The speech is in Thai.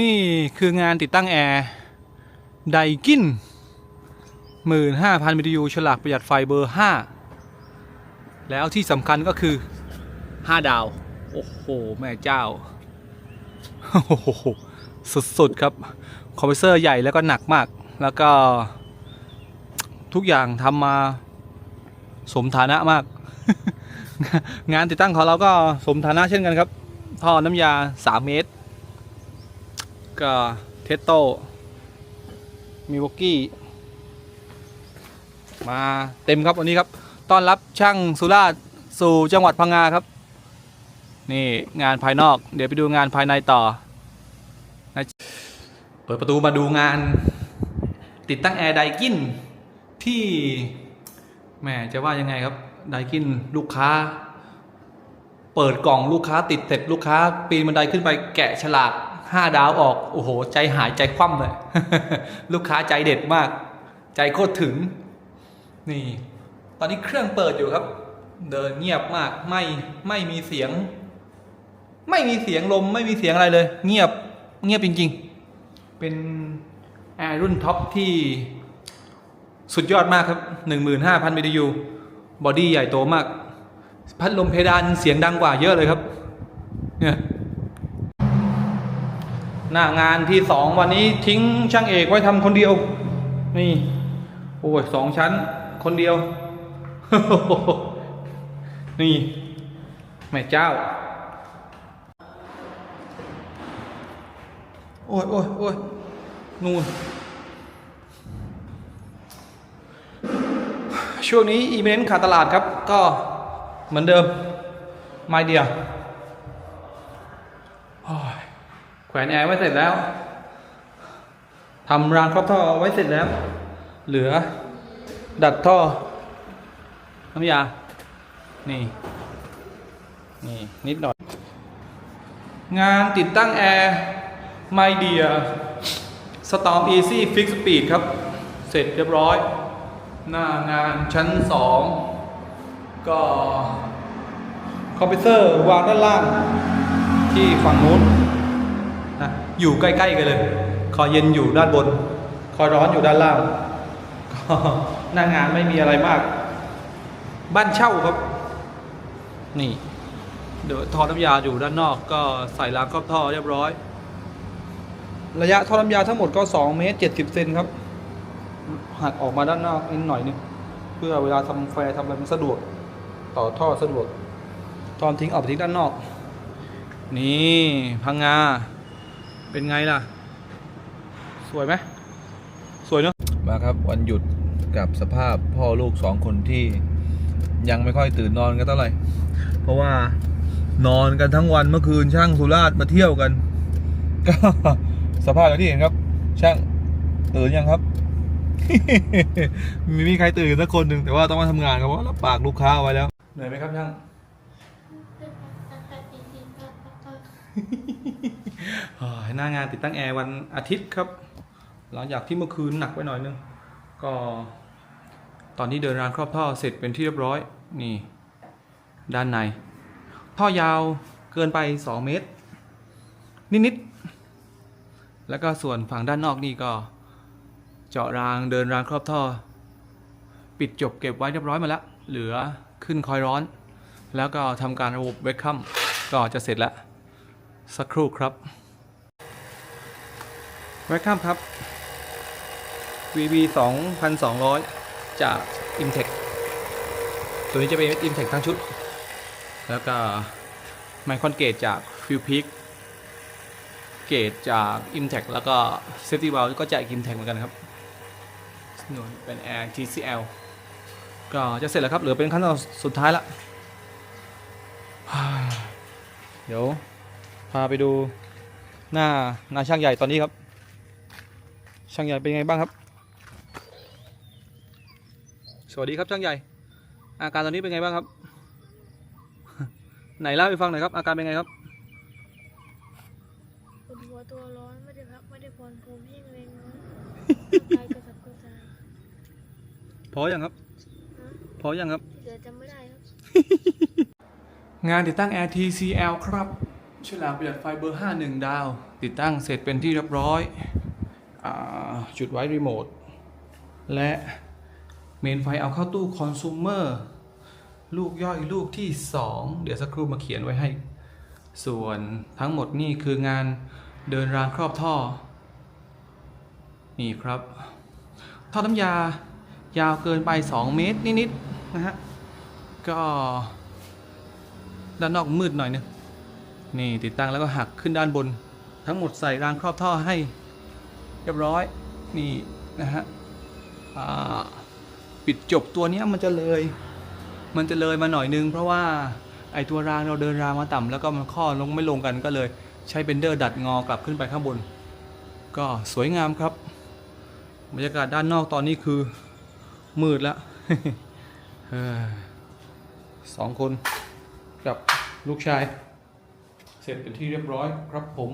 นี่คืองานติดตั้งแอร์ไดกินหมื่นห้าพันมิยูฉลากประหยัดไฟเบอร์ห้าแล้วที่สำคัญก็คือห้าดาว โอ้โห แม่เจ้า โอ้โห สุดๆครับ คอมเพรสเซอร์ใหญ่แล้วก็หนักมาก แล้วก็ทุกอย่างทำมาสมฐานะมาก งานติดตั้งของเราก็สมฐานะเช่นกันครับ ท่อน้ำยา 3 เมตร ก็เทสโตมิวกี้มาเต็มครับวันนี้ครับต้อนรับช่างสุราษฎร์สู่จังหวัดพังงาครับ นี่งานภายนอกเดี๋ยวไปดูงานภายในต่อนะเปิดประตูมาดูงาน ติดตั้งแอร์ไดกินที่แหมจะว่ายังไงครับไดกินลูกค้า เปิดกล่องลูกค้าติดเสร็จลูกค้า ปีนบันไดขึ้นไปแกะฉลาก ห้าดาวออก โอ้โห ใจหายใจคว่ำเลย ลูกค้าใจเด็ดมาก ใจโคตรถึง นี่ ตอนนี้เครื่องเปิดอยู่ครับ เดินเงียบมาก ไม่ ไม่มีเสียง ไม่มีเสียงลม ไม่มีเสียงอะไรเลย เงียบ เงียบจริง ๆ เป็นแอร์รุ่นท็อปที่สุดยอดมากครับ 15,000 BTU บอดี้ใหญ่โตมาก พัดลมเพดานเสียงดังกว่าเยอะเลยครับ เนี่ย หน้างานที่สองวันนี้ทิ้งช่างเอกไว้ทำคนเดียว นี่ โอ้ยสองชั้น คนเดียว นี่แม่เจ้า โอ้ยโอ้ยโอ้ยนู่นช่วงนี้อีเวนต์ขาดตลาดครับ ก็เหมือนเดิมไม่เดียวโอ้ย แขวนแอร์ไว้เสร็จแล้วทำรางครอบท่อไว้เสร็จแล้ว เหลือ ดัดท่อน้ำยา นี่ นี่ นิดหน่อย งานติดตั้งแอร์ไมเดียสตอม Easy Fix Speed ครับ เสร็จเรียบร้อย หน้างานชั้น 2 ก็คอมพิวเตอร์วางด้านล่างที่ฝั่งนู้น อยู่ใกล้ๆกันเลย คอเย็นอยู่ด้านบน คอร้อนอยู่ด้านล่างก็หน้างานไม่มีอะไรมาก บ้านเช่าครับ นี่ เดี๋ยวท่อน้ำยาอยู่ด้านนอก ก็ใส่รางครอบท่อเรียบร้อย ระยะท่อน้ำยาทั้งหมดก็2เมตร70เซนครับหักออกมาด้านนอกนิดหน่อยนึงเพื่อเวลาทำแฟร์ทำอะไรมันสะดวก ต่อท่อสะดวก ตอนทิ้งออกไปทิ้งด้านนอก นี่พังงา เป็นไงล่ะ สวยไหมสวยเนอะมาครับวันหยุดกับสภาพพ่อลูกสองคนที่ยังไม่ค่อยตื่นนอนกันเท่าไหร่ เพราะว่านอนกันทั้งวันเมื่อคืนช่างสุราษฎร์มาเที่ยวกัน ก็สภาพอย่างที่เห็นครับ ช่างตื่นยังครับไม่มีใครตื่นสักคนหนึ่งแต่ว่าต้องมาทำงานครับเพราะว่ารับปากลูกค้าเอาไว้แล้วเหนื่อยไหมครับช่าง อ่า หน้างานติดตั้งแอร์วันอาทิตย์ครับ หลังจากที่เมื่อคืนหนักไปหน่อยนึง ก็ ตอนนี้เดินรางครอบท่อเสร็จเป็นที่เรียบร้อย นี่ ด้านใน ท่อยาวเกินไป 2 เมตร นิดๆ แล้วก็ส่วนฝั่งด้านนอกนี่ก็ เจาะรางเดินรางครอบท่อ ปิดจบเก็บไว้เรียบร้อยมาแล้ว เหลือขึ้นคอยร้อน แล้วก็ทำการระบบเวคคัมก็จะเสร็จแล้ว สักครู่ครับเวคคัมครับ VB 2,200 จาก Imtech ตัวนี้จะเป็น Imtech ทั้งชุด แล้วก็ไมคอนเกตจาก f i e l Peak เกตจาก Imtech แล้วก็ Safety Valve ก็จาก Imtech เหมือนกันครับหน่วยเป็น Air TCL ก็จะเสร็จแล้วครับ เหลือเป็นขั้นตอนสุดท้ายละเดี๋ยวาไปดูหน้าหน้าช่างใหญ่ตอนนี้ครับ ช่างใหญ่เป็นไงบ้างครับ สวัสดีครับช่างใหญ่ อาการตอนนี้เป็นไงบ้างครับ ไหนเล่าให้ฟังหน่อยครับ อาการเป็นไงครับปวดหัวตัวร้อนไม่ได้พักไม่ได้ผ่อนผมแห้งแรงน้อยกายกระสับกระส่ายพอยังครับนะพอยังครับ เดี๋ยวจำไม่ได้ครับ งานติดตั้ง Air TCL ครับ ฉลากประหยัดไฟเบอร์ 51 ดาว ติดตั้งเสร็จเป็นที่เรียบร้อยอจุดไว้รีโมท และเมนไฟเอาเข้าตู้คอน sumer ลูกย่อยลูกที่ 2 เดี๋ยวสักครู่มาเขียนไว้ให้ ส่วนทั้งหมดนี่คืองานเดินรางครอบท่อ นี่ครับ ท่อน้ำยายาวเกินไป 2 เมตรนิดๆนะฮะ ก็ด้านนอกมืดหน่อยนึง นี่ติดตั้งแล้วก็หักขึ้นด้านบน ทั้งหมดใส่รางครอบท่อให้ เรียบร้อยนี่นะฮะปิดจบตัวเนี้ยมันจะเลย มันจะเลยมาหน่อยนึง เพราะว่าไอตัวรางเราเดินรางมาต่ำแล้วก็มันข้อลงไม่ลงกันก็เลยใช้เบนเดอร์ดัดงอกลับขึ้นไปข้างบน ก็สวยงามครับบรรยากาศด้านนอกตอนนี้คือมืดแล้วสองคนกับลูกชาย เสร็จเป็นที่เรียบร้อยครับผม